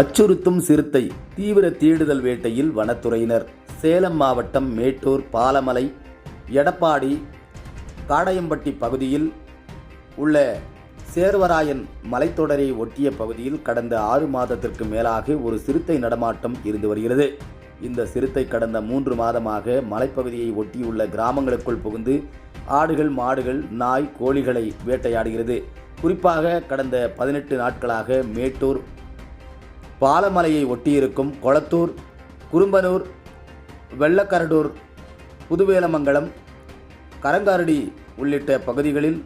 அச்சுறுத்தும் சிறுத்தை தீவிர தேடுதல் வேட்டையில் வனத்துறையினர். சேலம் மாவட்டம் மேட்டூர் பாலமலை எடப்பாடி காடையம்பட்டி பகுதியில் உள்ள சேர்வராயன் மலைத்தொடரை ஒட்டிய பகுதியில் கடந்த ஆறு மாதத்திற்கு மேலாக ஒரு சிறுத்தை நடமாட்டம் இருந்து வருகிறது. இந்த சிறுத்தை கடந்த மூன்று மாதமாக மலைப்பகுதியை ஒட்டியுள்ள கிராமங்களுக்குள் புகுந்து ஆடுகள் மாடுகள் நாய் கோழிகளை வேட்டையாடுகிறது. குறிப்பாக கடந்த பதினெட்டு நாட்களாக மேட்டூர் பாலமலையை ஒட்டியிருக்கும் கொளத்தூர் குறும்பனூர் வெள்ளக்கரடூர் புதுவேலமங்கலம் கரங்காரடி உள்ளிட்ட பகுதிகளில்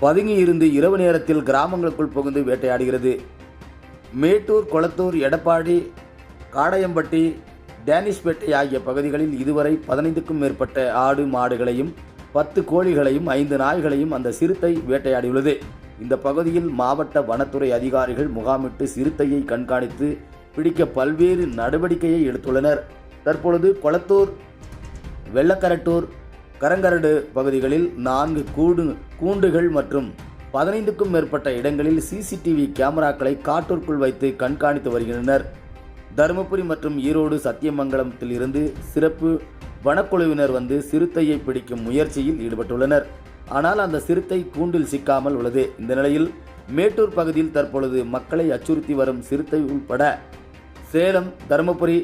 பதுங்கியிருந்து இரவு நேரத்தில் கிராமங்களுக்குள் புகுந்து வேட்டையாடுகிறது. மேட்டூர் கொளத்தூர் எடப்பாடி காடையம்பட்டி டேனிஷ்பேட்டை ஆகிய பகுதிகளில் இதுவரை பதினைந்துக்கும் மேற்பட்ட ஆடு மாடுகளையும் பத்து கோழிகளையும் ஐந்து நாய்களையும் அந்த சிறுத்தை வேட்டையாடியுள்ளது. இந்த பகுதியில் மாவட்ட வனத்துறை அதிகாரிகள் முகாமிட்டு சிறுத்தையை கண்காணித்து பிடிக்க பல்வேறு நடவடிக்கையை எடுத்துள்ளனர். தற்பொழுது கொளத்தூர் வெள்ளக்கரட்டூர் கரங்கரடு பகுதிகளில் நான்கு கூடு கூண்டுகள் மற்றும் பதினைந்துக்கும் மேற்பட்ட இடங்களில் சிசிடிவி கேமராக்களை காட்டிற்குள் வைத்து கண்காணித்து வருகின்றனர். தருமபுரி மற்றும் ஈரோடு சத்தியமங்கலத்தில் இருந்து சிறப்பு வனக்குழுவினர் வந்து சிறுத்தையை பிடிக்கும் முயற்சியில் ஈடுபட்டுள்ளனர். ஆனால் அந்த சிறுத்தை கூண்டில் சிக்காமல் உள்ளது. இந்த நிலையில் மேட்டூர் பகுதியில் தற்பொழுது மக்களை அச்சுறுத்தி வரும் சிறுத்தை உள்பட சேலம் தருமபுரி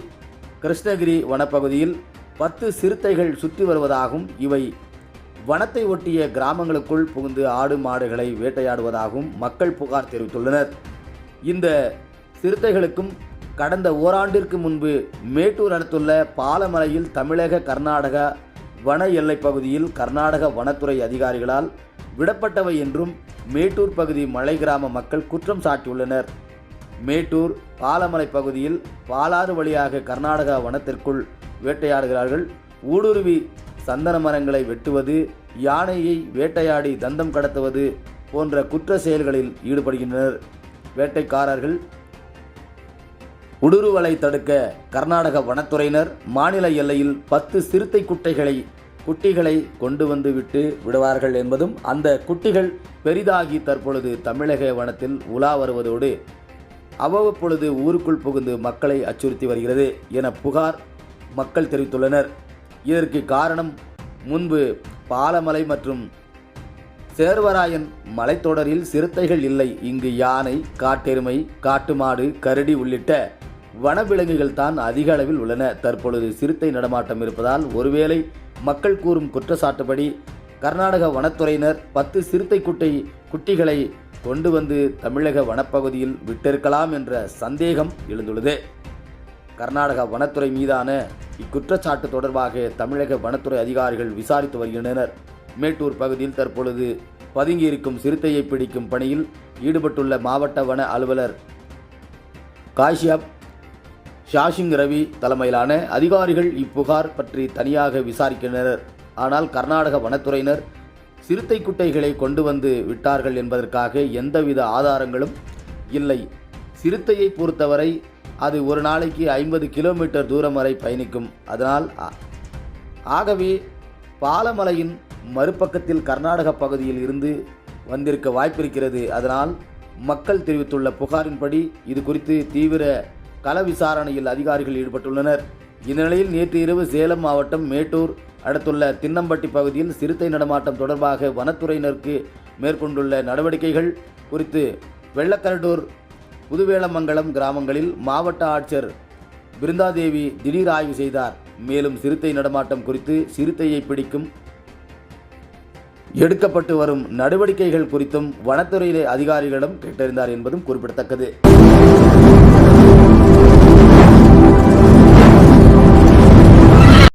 கிருஷ்ணகிரி வனப்பகுதியில் பத்து சிறுத்தைகள் சுற்றி வருவதாகவும் இவை வனத்தை ஒட்டிய கிராமங்களுக்குள் புகுந்து ஆடு மாடுகளை வேட்டையாடுவதாகவும் மக்கள் புகார் தெரிவித்துள்ளனர். இந்த சிறுத்தைகளுக்கும் கடந்த ஓராண்டிற்கு முன்பு மேட்டூர் அடுத்துள்ள பாலமலையில் தமிழக கர்நாடக வன எல்லைப் பகுதியில் கர்நாடக வனத்துறை அதிகாரிகளால் விடப்பட்டவை என்றும் மேட்டூர் பகுதி மலை கிராம மக்கள் குற்றம் சாட்டியுள்ளனர். மேட்டூர் பாலமலை பகுதியில் பாலாறு வழியாக கர்நாடகா வனத்திற்குள் வேட்டையாடுகிறார்கள். ஊடுருவி சந்தன மரங்களை வெட்டுவது யானையை வேட்டையாடி தந்தம் கடத்துவது போன்ற குற்ற செயல்களில் ஈடுபடுகின்றனர். வேட்டைக்காரர்கள் ஊடுருவலை தடுக்க கர்நாடக வனத்துறையினர் மாநில எல்லையில் பத்து சிறுத்தை குட்டைகளை குட்டிகளை கொண்டு வந்து விட்டு விடுவார்கள் என்பதும் அந்த குட்டிகள் பெரிதாகி தற்பொழுது தமிழக வனத்தில் உலா வருவதோடு அவ்வப்பொழுது ஊருக்குள் புகுந்து மக்களை அச்சுறுத்தி வருகிறது என புகார் மக்கள் தெரிவித்துள்ளனர். இதற்கு காரணம் முன்பு பாலமலை மற்றும் சேர்வராயன் மலைத்தொடரில் சிறுத்தைகள் இல்லை. இங்கு யானை காட்டெருமை காட்டுமாடு கரடி உள்ளிட்ட வனவிலங்குகள் தான் அதிக அளவில் உள்ளன. தற்பொழுது சிறுத்தை நடமாட்டம் இருப்பதால் ஒருவேளை மக்கள் கூறும் குற்றச்சாட்டுப்படி கர்நாடக வனத்துறையினர் பத்து சிறுத்தை குட்டை குட்டிகளை கொண்டு வந்து தமிழக வனப்பகுதியில் விட்டிருக்கலாம் என்ற சந்தேகம் எழுந்துள்ளது. கர்நாடக வனத்துறை மீதான இக்குற்றச்சாட்டு தொடர்பாக தமிழக வனத்துறை அதிகாரிகள் விசாரித்து வருகின்றனர். மேட்டூர் பகுதியில் தற்பொழுது பதுங்கியிருக்கும் சிறுத்தையை பிடிக்கும் பணியில் ஈடுபட்டுள்ள மாவட்ட வன அலுவலர் காஷ்யப் ஷாஷிங் ரவி தலைமையிலான அதிகாரிகள் இப்புகார் பற்றி தனியாக விசாரிக்கின்றனர். ஆனால் கர்நாடக வனத்துறையினர் சிறுத்தை குட்டைகளை கொண்டு வந்து விட்டார்கள் என்பதற்காக எந்தவித ஆதாரங்களும் இல்லை. சிறுத்தையை பொறுத்தவரை அது ஒரு நாளைக்கு ஐம்பது கிலோமீட்டர் தூரம் வரை பயணிக்கும். அதனால் ஆகவே பாலமலையின் மறுபக்கத்தில் கர்நாடக பகுதியில் இருந்து வந்திருக்க வாய்ப்பிருக்கிறது. அதனால் மக்கள் தெரிவித்துள்ள புகாரின்படி இது குறித்து தீவிர கள விசாரணையில் அதிகாரிகள் ஈடுபட்டுள்ளனர். இந்நிலையில் நேற்று இரவு சேலம் மாவட்டம் மேட்டூர் அடுத்துள்ள தின்னம்பட்டி பகுதியில் சிறுத்தை நடமாட்டம் தொடர்பாக வனத்துறையினருக்கு மேற்கொண்டுள்ள நடவடிக்கைகள் குறித்து வெள்ளக்கரடூர் புதுவேளமங்கலம் கிராமங்களில் மாவட்ட ஆட்சியர் பிருந்தாதேவி திடீர் ஆய்வு செய்தார். மேலும் சிறுத்தை நடமாட்டம் குறித்து சிறுத்தையை பிடிக்கும் எடுக்கப்பட்டு வரும் நடவடிக்கைகள் குறித்தும் வனத்துறை அதிகாரிகளிடம் கேட்டறிந்தார் என்பதும் குறிப்பிடத்தக்கது.